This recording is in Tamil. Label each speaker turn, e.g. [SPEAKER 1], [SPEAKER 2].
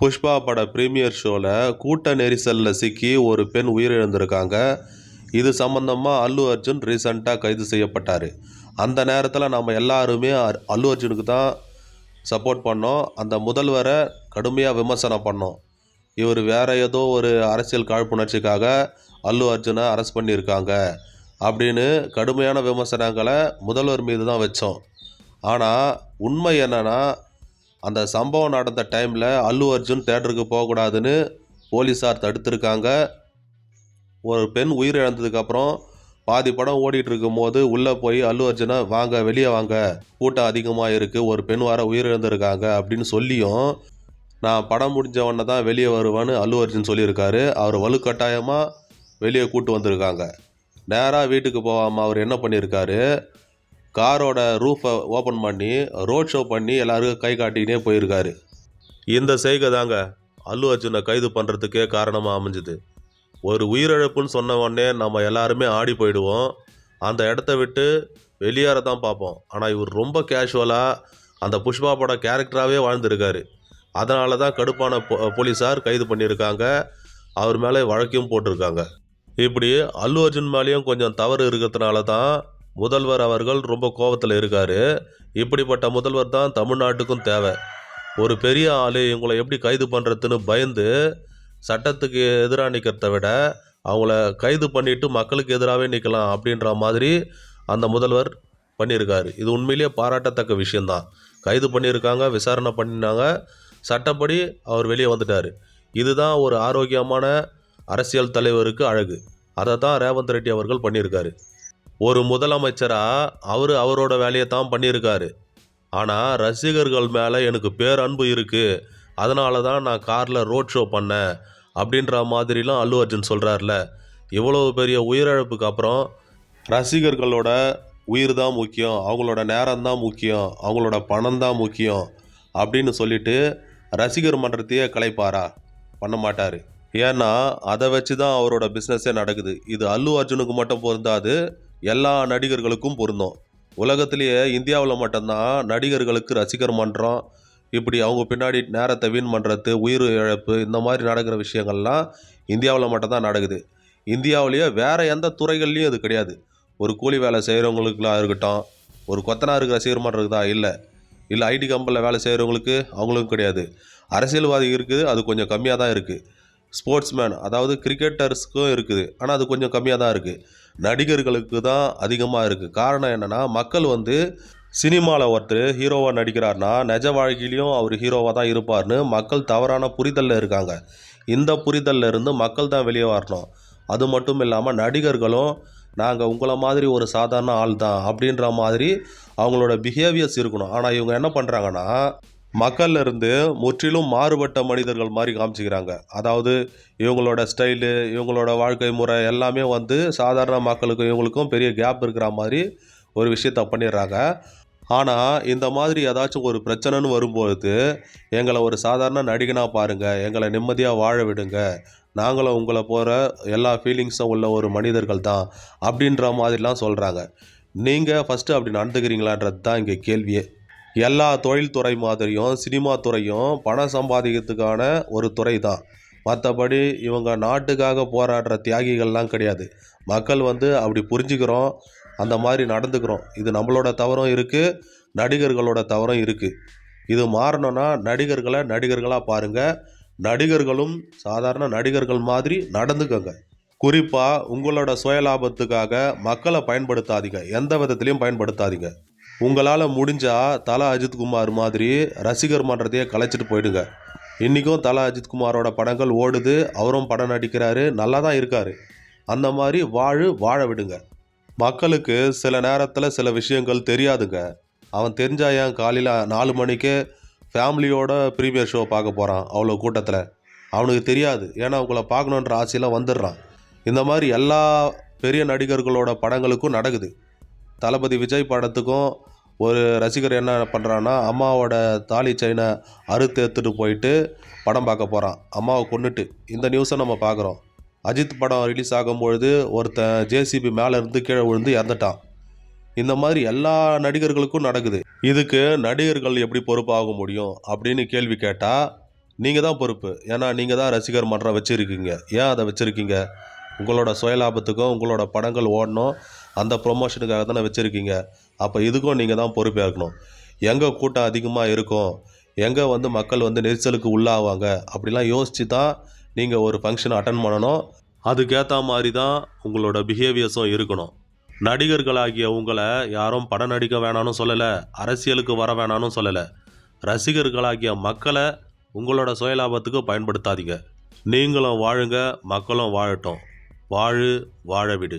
[SPEAKER 1] புஷ்பா பட ப்ரீமியர் ஷோவில் கூட்ட நெரிசலில் சிக்கி ஒரு பெண் உயிரிழந்திருக்காங்க. இது சம்மந்தமாக அல்லு அர்ஜுன் ரீசண்டாக கைது செய்யப்பட்டார். அந்த நேரத்தில் நம்ம எல்லாருமே அல்லு அர்ஜுனுக்கு தான் சப்போர்ட் பண்ணோம். அந்த முதல்வரை கடுமையாக விமர்சனம் பண்ணோம். இவர் வேற ஏதோ ஒரு அரசியல் காழ்ப்புணர்ச்சிக்காக அல்லு அர்ஜுனை அரெஸ்ட் பண்ணியிருக்காங்க அப்படின்னு கடுமையான விமர்சனங்களை முதல்வர் மீது தான் வச்சோம். ஆனால் உண்மை என்னென்னா அந்த சம்பவம் நடந்த டைமில் அல்லு அர்ஜுன் தேட்டருக்கு போகக்கூடாதுன்னு போலீஸார் தடுத்திருக்காங்க. ஒரு பெண் உயிரிழந்ததுக்கப்புறம் பாதி படம் ஓடிட்டு இருக்கும்போது உள்ளே போய் அல்லு அர்ஜுனை வாங்க வெளியே வாங்க. கூட்டம் அதிகமாக இருக்குது ஒரு பெண் வர உயிரிழந்திருக்காங்க. அப்படின்னு சொல்லியும் நான் படம் முடிஞ்சவொன்னே தான் வெளியே வருவேன்னு அல்லு அர்ஜுன் சொல்லியிருக்காரு. அவர் வலுக்கட்டாயமாக வெளியே கூட்டு வந்திருக்காங்க. நேராக வீட்டுக்கு போகாமல் அவர் என்ன பண்ணியிருக்காரு காரோட ரூஃபை ஓப்பன் பண்ணி ரோட் ஷோ பண்ணி எல்லாருக்கும் கை காட்டிக்கிட்டே போயிருக்காரு. இந்த செய்கை தாங்க அல்லு அர்ஜுனை கைது பண்ணுறதுக்கே காரணமாக அமைஞ்சுது. ஒரு உயிரிழப்புன்னு சொன்ன உடனே நம்ம எல்லாருமே ஆடி போயிடுவோம். அந்த இடத்த விட்டு வெளியேற தான் பார்ப்போம். ஆனால் இவர் ரொம்ப கேஷுவலாக அந்த புஷ்பா பட கேரக்டராகவே வாழ்ந்திருக்காரு. அதனால தான் கடுப்பான போ போலீஸார் கைது பண்ணியிருக்காங்க. அவர் மேலே வழக்கையும் போட்டிருக்காங்க. இப்படி அல்லு அர்ஜுன் மேலேயும் கொஞ்சம் தவறு இருக்கிறதுனால தான் முதல்வர் அவர்கள் ரொம்ப கோபத்தில் இருக்கார். இப்படிப்பட்ட முதல்வர் தான் தமிழ்நாட்டுக்கும் தேவை. ஒரு பெரிய ஆள் இவங்களை எப்படி கைது பண்ணுறதுன்னு பயந்து சட்டத்துக்கு எதிராக நிற்கிறத விட அவங்கள கைது பண்ணிட்டு மக்களுக்கு எதிராகவே நிற்கலாம் அப்படின்ற மாதிரி அந்த முதல்வர் பண்ணியிருக்காரு. இது உண்மையிலேயே பாராட்டத்தக்க விஷயந்தான் கைது பண்ணியிருக்காங்க விசாரணை பண்ணினாங்க சட்டப்படி அவர் வெளியே வந்துட்டார். இதுதான் ஒரு ஆரோக்கியமான அரசியல் தலைவருக்கு அழகு. அதை தான் ரேவந்த் ரெட்டி அவர்கள் பண்ணியிருக்காரு. ஒரு முதலமைச்சராக அவர் அவரோட வேலையை தான் பண்ணியிருக்காரு. ஆனால் ரசிகர்கள் மேலே எனக்கு பேரன்பு இருக்குது அதனால தான் நான் காரில் ரோட் ஷோ பண்ணேன் அப்படின்ற மாதிரிலாம் அல்லு அர்ஜுன் சொல்கிறார்ல இவ்வளோ பெரிய உயிரிழப்புக்கு அப்புறம் ரசிகர்களோட உயிர் தான் முக்கியம் அவங்களோட நேரம் தான் முக்கியம் அவங்களோட பணம் தான் முக்கியம் அப்படின்னு சொல்லிட்டு ரசிகர் மன்றத்தையே கலைப்பாரா? பண்ண மாட்டார். ஏன்னா அதை வச்சு தான் அவரோட பிஸ்னஸே நடக்குது. இது அல்லு அர்ஜுனுக்கு மட்டும் பொருந்தாது எல்லா நடிகர்களுக்கும் பொருந்தும். உலகத்திலேயே இந்தியாவில் மட்டும்தான் நடிகர்களுக்கு ரசிகர் மன்றம் இப்படி அவங்க பின்னாடி நேரத்தை வீண் பண்ணுறது உயிர் இழப்பு இந்த மாதிரி நடக்கிற விஷயங்கள்லாம் இந்தியாவில் மட்டும்தான் நடக்குது. இந்தியாவிலேயே வேறு எந்த துறைகள்லையும் அது கிடையாது. ஒரு கூலி வேலை செய்கிறவங்களுக்குலாம் இருக்கட்டும் ஒரு கொத்தனாருக்கு ரசிகர் மன்றம் இருக்குதா இல்லை. இல்லை ஐடி கம்பெனியில் வேலை செய்கிறவங்களுக்கு அவங்களுக்கும் கிடையாது. அரசியல்வாதி இருக்குது அது கொஞ்சம் கம்மியாக தான் இருக்குது ஸ்போர்ட்ஸ்மேன் அதாவது கிரிக்கெட்டர்ஸ்க்கும் இருக்குது. ஆனால் அது கொஞ்சம் கம்மியாக தான் இருக்குது நடிகர்களுக்கு தான் அதிகமாக இருக்குது காரணம் என்னென்னா மக்கள் வந்து சினிமாவில் ஒருத்தர் ஹீரோவாக நடிக்கிறார்னா நிஜ வாழ்க்கையிலையும் அவர் ஹீரோவாக தான் இருப்பார்னு மக்கள் தவறான புரிதலில் இருக்காங்க. இந்த புரிதலில் இருந்து மக்கள் தான் வெளியே வரணும். அது மட்டும் இல்லாமல் நடிகர்களும் நாங்கள் உங்களை மாதிரி ஒரு சாதாரண ஆள் தான் அப்படின்ற மாதிரி அவங்களோட பிஹேவியர்ஸ் இருக்கணும். ஆனால் இவங்க என்ன பண்ணுறாங்கன்னா மக்கள்ல இருந்து முற்றிலும் மாறுபட்ட மனிதர்கள் மாதிரி காமிச்சிக்கிறாங்க. அதாவது இவங்களோட ஸ்டைலு இவங்களோட வாழ்க்கை முறை எல்லாமே வந்து சாதாரண மக்களுக்கும் இவங்களுக்கும் பெரிய கேப் இருக்கிற மாதிரி ஒரு விஷயத்த பண்ணிடுறாங்க. ஆனால் இந்த மாதிரி ஏதாச்சும் ஒரு பிரச்சனைன்னு வரும்போது எங்களை ஒரு சாதாரண நடிகனாக பாருங்கள் எங்களை நிம்மதியாக வாழ விடுங்க நாங்களும் உங்களை போகிற எல்லா ஃபீலிங்ஸும் உள்ள ஒரு மனிதர்கள் தான் அப்படின்ற மாதிரிலாம் சொல்கிறாங்க நீங்கள் ஃபஸ்ட்டு அப்படி நடந்துக்கிறீங்களான்றது தான் இங்கே கேள்வியே. எல்லா தொழில்துறை மாதிரியும் சினிமா துறையும் பணம் சம்பாதிக்கிறதுக்கான ஒரு துறை தான். மற்றபடி இவங்க நாட்டுக்காக போராடுற தியாகிகள்லாம் கிடையாது. மக்கள் வந்து அப்படி புரிஞ்சுக்கிறோம். அந்த மாதிரி நடந்துக்கிறோம். இது நம்மளோட தவறும் இருக்குது நடிகர்களோட தவறும் இருக்குது இது மாறணும்னா நடிகர்களை நடிகர்களாக பாருங்கள் நடிகர்களும் சாதாரண நடிகர்கள் மாதிரி நடந்துக்கோங்க. குறிப்பாக உங்களோட சுயலாபத்துக்காக மக்களை பயன்படுத்தாதீங்க. எந்த விதத்துலையும் பயன்படுத்தாதீங்க. உங்களால் முடிஞ்சால் தலா அஜித்குமார் மாதிரி ரசிகர் மன்றத்தையே கலைச்சிட்டு போயிடுங்க. இன்றைக்கும் தல அஜித்குமாரோட படங்கள் ஓடுது அவரும் படம் நடிக்கிறாரு நல்லா தான் இருக்கார். அந்த மாதிரி வாழு வாழ விடுங்க. மக்களுக்கு சில நேரத்தில் சில விஷயங்கள் தெரியாதுங்க. அவன் தெரிஞ்சா ஏன் காலையில் நாலு மணிக்கு ஃபேமிலியோட ப்ரீமியர் ஷோ பார்க்க போகிறான் அவ்வளோ கூட்டத்தில். அவனுக்கு தெரியாது ஏன்னா அவங்கள பார்க்கணுன்ற ஆசையெல்லாம் வந்துடுறான். இந்த மாதிரி எல்லா பெரிய நடிகர்களோட படங்களுக்கும் நடக்குது. தளபதி விஜய் படத்துக்கும் ஒரு ரசிகர் என்ன பண்ணுறான்னா அம்மாவோட தாலி செயினை அறுத்து எடுத்துகிட்டு போயிட்டு படம் பார்க்க போகிறான் அம்மாவை கொண்டுட்டு இந்த நியூஸை நம்ம பார்க்குறோம். அஜித் படம் ரிலீஸ் ஆகும்பொழுது ஒருத்தன் ஜேசிபி மேலே இருந்து கீழே விழுந்து இறந்துட்டான். இந்த மாதிரி எல்லா நடிகர்களுக்கும் நடக்குது. இதுக்கு நடிகர்கள் எப்படி பொறுப்பாக முடியும் அப்படின்னு கேள்வி கேட்டால் நீங்கள் தான் பொறுப்பு. ஏன்னா நீங்கள் தான் ரசிகர் மன்றம் வச்சுருக்கீங்க. ஏன் அதை வச்சுருக்கீங்க? உங்களோட சுயலாபத்துக்கும் உங்களோட படங்கள் ஓடணும். அந்த ப்ரொமோஷனுக்காக தானே வச்சுருக்கீங்க. அப்போ இதுக்கும் நீங்கள் தான் பொறுப்பேற்கணும் எங்கே கூட்டம் அதிகமாக இருக்கும். எங்கே வந்து மக்கள் வந்து நெரிசலுக்கு உள்ளாவாங்க. அப்படிலாம் யோசித்து தான் நீங்கள் ஒரு ஃபங்க்ஷனை அட்டன் பண்ணணும். அதுக்கேற்ற மாதிரி தான் உங்களோட பிஹேவியர்ஸும் இருக்கணும். நடிகர்களாகிய உங்களை யாரும் படம் நடிக்க வேணாம்னு சொல்லலை. அரசியலுக்கு வர வேணாம்னு சொல்லலை. ரசிகர்களாகிய மக்களை உங்களோட சுயலாபத்துக்கு பயன்படுத்தாதீங்க. நீங்களும் வாழுங்க மக்களும் வாழட்டும். வாழு வாழ விடு.